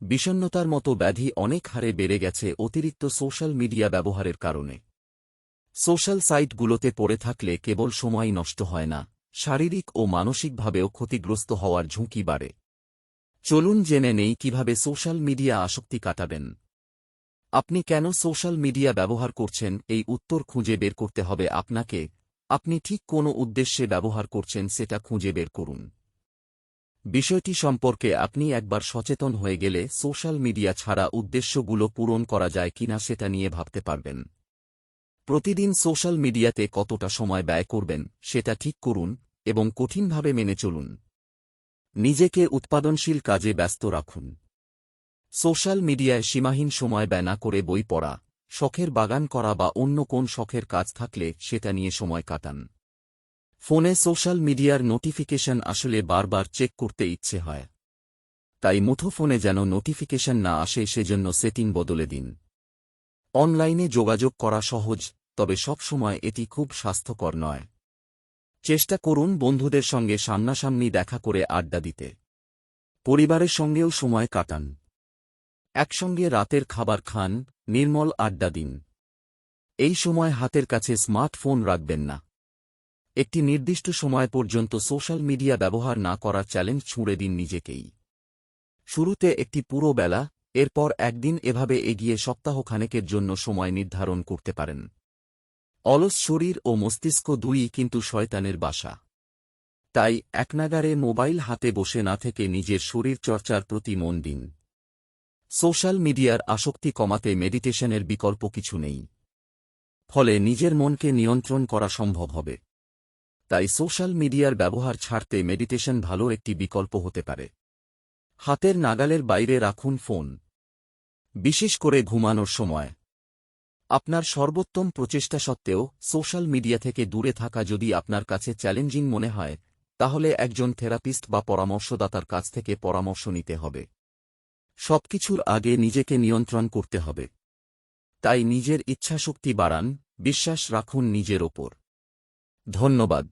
বিষণ্নতার মতো ব্যাধি অনেক হারে বেড়ে গেছে অতিরিক্ত সোশ্যাল মিডিয়া ব্যবহারের কারণে। সোশ্যাল সাইটগুলোতে পড়ে থাকলে কেবল সময় নষ্ট হয় না, শারীরিক ও মানসিকভাবেও ক্ষতিগ্রস্ত হওয়ার ঝুঁকি বাড়ে। চলুন জেনে নেই কীভাবে সোশ্যাল মিডিয়া আসক্তি কাটাবেন। আপনি কেন সোশ্যাল মিডিয়া ব্যবহার করছেন? এই উত্তর খুঁজে বের করতে হবে আপনাকে। আপনি ঠিক কোনো উদ্দেশ্যে ব্যবহার করছেন সেটা খুঁজে বের করুন। বিষয়টি সম্পর্কে আপনি একবার সচেতন হয়ে গেলে সোশ্যাল মিডিয়া ছাড়া উদ্দেশ্যগুলো পূরণ করা যায় কিনা সেটা নিয়ে ভাবতে পারবেন। প্রতিদিন সোশ্যাল মিডিয়াতে কতটা সময় ব্যয় করবেন সেটা ঠিক করুন এবং কঠিনভাবে মেনে চলুন। নিজেকে উৎপাদনশীল কাজে ব্যস্ত রাখুন। সোশ্যাল মিডিয়ায় সীমাহীন সময় ব্যয় না করে বই পড়া, শখের বাগান করা বা অন্য কোন শখের কাজ থাকলে সেটা নিয়ে সময় কাটান। ফোনে সোশ্যাল মিডিয়ার নোটিফিকেশন আসলে বারবার চেক করতে ইচ্ছে হয়। তাই মুঠোফোনে যেন নোটিফিকেশন না আসে সেজন্য সেটিং বদলে দিন। অনলাইনে যোগাযোগ করা সহজ, তবে সব সময় এটি খুব স্বাস্থ্যকর নয়। চেষ্টা করুন বন্ধুদের সঙ্গে সামনাসামনি দেখা করে আড্ডা দিতে। পরিবারের সঙ্গেও সময় কাটান। একসঙ্গে রাতের খাবার খান, নির্মল আড্ডা দিন। এই সময় হাতের কাছে স্মার্টফোন রাখবেন না। একটি নির্দিষ্ট সময় পর্যন্ত সোশ্যাল মিডিয়া ব্যবহার না করার চ্যালেঞ্জ ছুঁড়ে দিন নিজেকেই। শুরুতে একটি পুরো বেলা, এরপর একদিন এভাবে এগিয়ে সপ্তাহখানেকের জন্য সময় নির্ধারণ করতে পারেন। অলস শরীর ও মস্তিষ্ক দুই কিন্তু শয়তানের বাসা। তাই একনাগারে মোবাইল হাতে বসে না থেকে নিজের শরীর চর্চার প্রতি মন দিন। সোশ্যাল মিডিয়ার আসক্তি কমাতে মেডিটেশনের বিকল্প কিছু নেই। ফলে নিজের মনকে নিয়ন্ত্রণ করা সম্ভব হবে। তাই সোশ্যাল মিডিয়ার ব্যবহার ছাড়তে মেডিটেশন ভালো একটি বিকল্প হতে পারে। হাতের নাগালের বাইরে রাখুন ফোন। বিশেষ করে ঘুমানোর সময়। আপনার সর্বোত্তম প্রচেষ্টা সত্ত্বেও সোশ্যাল মিডিয়া থেকে দূরে থাকা যদি আপনার কাছে চ্যালেঞ্জিং মনে হয়, তাহলে একজন থেরাপিস্ট বা পরামর্শদাতার কাছ থেকে পরামর্শ নিতে হবে। সবকিছুর আগে নিজেকে নিয়ন্ত্রণ করতে হবে। তাই নিজের ইচ্ছাশক্তি বাড়ান, বিশ্বাস রাখুন নিজের ওপর। ধন্যবাদ।